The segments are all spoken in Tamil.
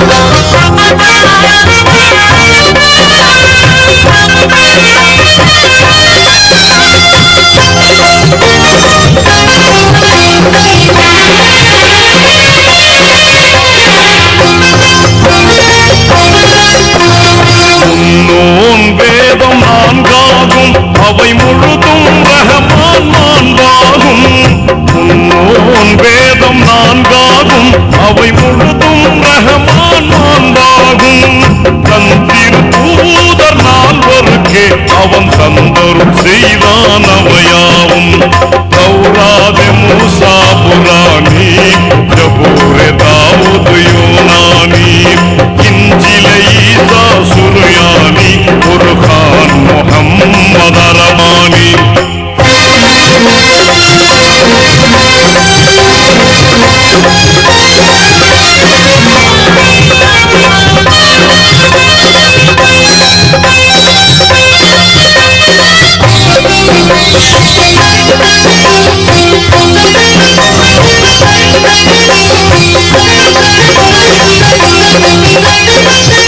Thank you.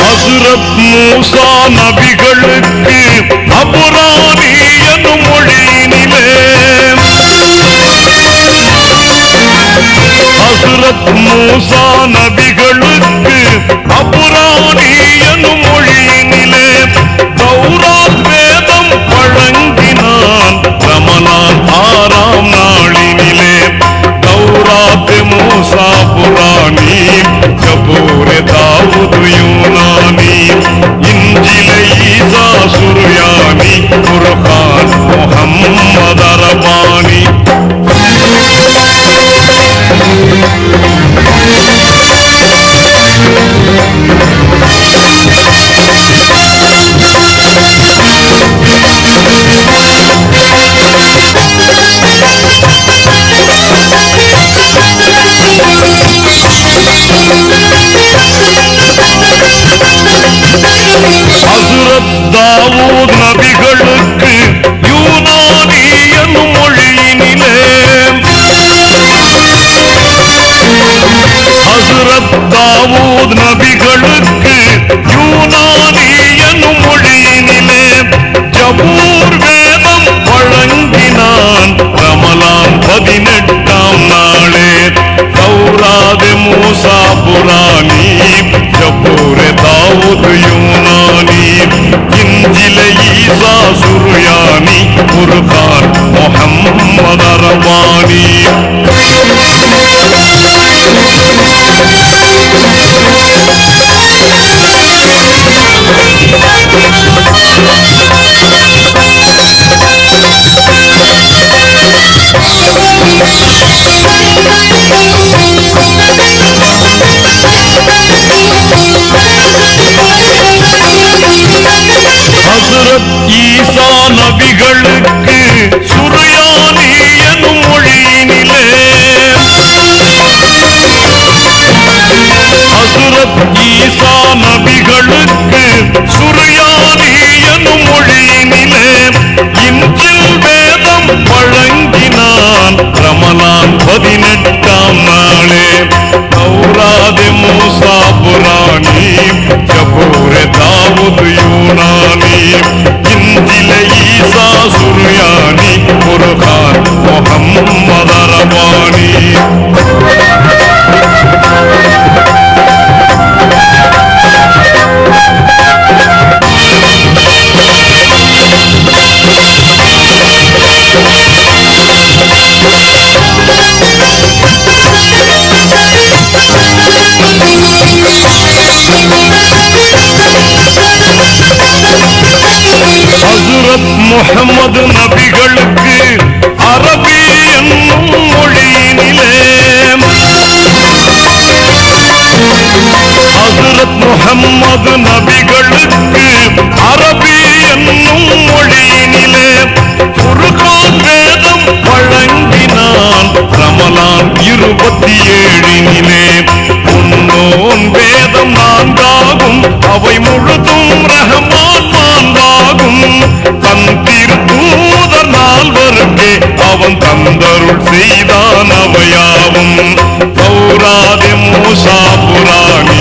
ஹஸ்ரத் மூசா நபிகளுக்கு அபுராணி எனும் மொழியினிலே. ஹஸ்ரத் மூசா நபிகளுக்கு அபுராணி எனும் ஹஸ்ரத் தாவூத் நபிகளுக்கு யூனானி என்னும் மொழியினிலே. ஹஸ்ரத் தாவூத் நபிகளுக்கு யூனானி என்னும் மொழியினிலே. ஜபூர் வேதம் வழங்கினான் ரமலான் பதினெட்டாம் நாளே. தௌராது மூசா புராணி ஜபூர் தாவூத் யூனா ஈசா சுருயானி குர்ஆன் Thank you. ஹசரத் ஈசா நபிகளுக்கு சுரியானி எனும் மொழியினிலே. ஹசரத் ஈசா நபிகளுக்கு சுரியானி எனும் மொழியினிலே. இன்றில் வேதம் வழங்கினான் ரமலான் பதினெட்டு ஹஸ்ரத் முஹம்மது நபிகளுக்கு அரபி என்னும் மொழியினிலே ஹஸ்ரத் முகமது நபிகளுக்கு அரபி என்னும் மொழியினிலே ஃபுர்கான் வேதம் வழங்கினான் ரமலான் இருபத்தி ஏழினிலே. உன் வேதம் நான்காகும். அவை முழுதும் ரகமான் மாண்பாகும் தன் திருத்தூதர் நால்வருக்கே அவன் தந்தருள் செய்தான் அவையாவும். பௌராதி மூசா புராணி